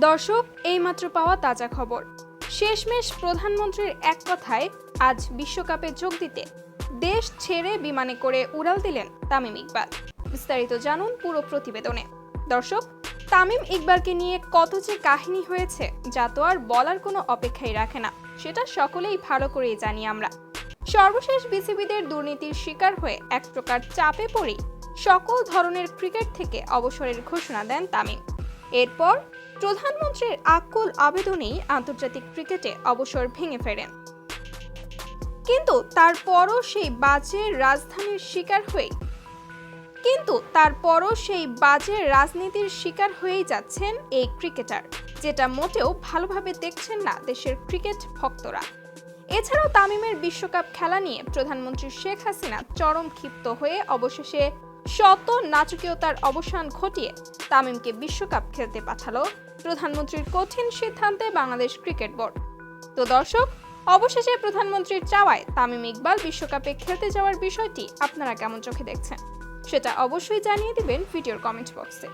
দর্শক, এইমাত্র পাওয়া তাজা খবর। শেষমেশ প্রধানমন্ত্রীর এক কথায় আজ বিশ্বকাপে যোগ দিতে দেশ ছেড়ে বিমানে করে উড়াল দিলেন তামিম ইকবাল। বিস্তারিত জানুন পুরো প্রতিবেদনে। দর্শক, তামিম ইকবালকে নিয়ে কত যে কাহিনী হয়েছে, যা তো আর বলার কোনো অপেক্ষাই রাখে না। সেটা সকলেই ভালো করেই জানি আমরা। সর্বশেষ বিসিবিদের দুর্নীতির শিকার হয়ে এক প্রকার চাপে পড়েই সকল ধরনের ক্রিকেট থেকে অবসরের ঘোষণা দেন তামিম। এরপর প্রধানমন্ত্রীর আকুল আবেদনেই আন্তর্জাতিক ক্রিকেটে অবসর ভেঙে ফেরেন। কিন্তু তারপরও সেই বাজে রাজধানীর শিকার হয়ে কিন্তু তারপরও সেই বাজে রাজনীতির শিকার হয়েই যাচ্ছেন এই ক্রিকেটার, যেটা মোটেও ভালোভাবে দেখছেন না দেশের ক্রিকেট ভক্তরা। এছাড়াও তামিমের বিশ্বকাপ খেলা নিয়ে প্রধানমন্ত্রী শেখ হাসিনা চরম ক্ষিপ্ত হয়ে অবশেষে শত নাটকীয়তার অবসান ঘটিয়ে তামিমকে বিশ্বকাপ খেলতে পাঠালো প্রধানমন্ত্রীর কঠিন সিদ্ধান্তে বাংলাদেশ ক্রিকেট বোর্ড। তো দর্শক, অবশেষে প্রধানমন্ত্রীর চাওয়ায় তামিম ইকবাল বিশ্বকাপে খেলতে যাওয়ার বিষয়টি আপনারা কেমন চোখে দেখছেন? সেটা অবশ্যই জানিয়ে দিবেন ভিডিওর কমেন্ট বক্সে।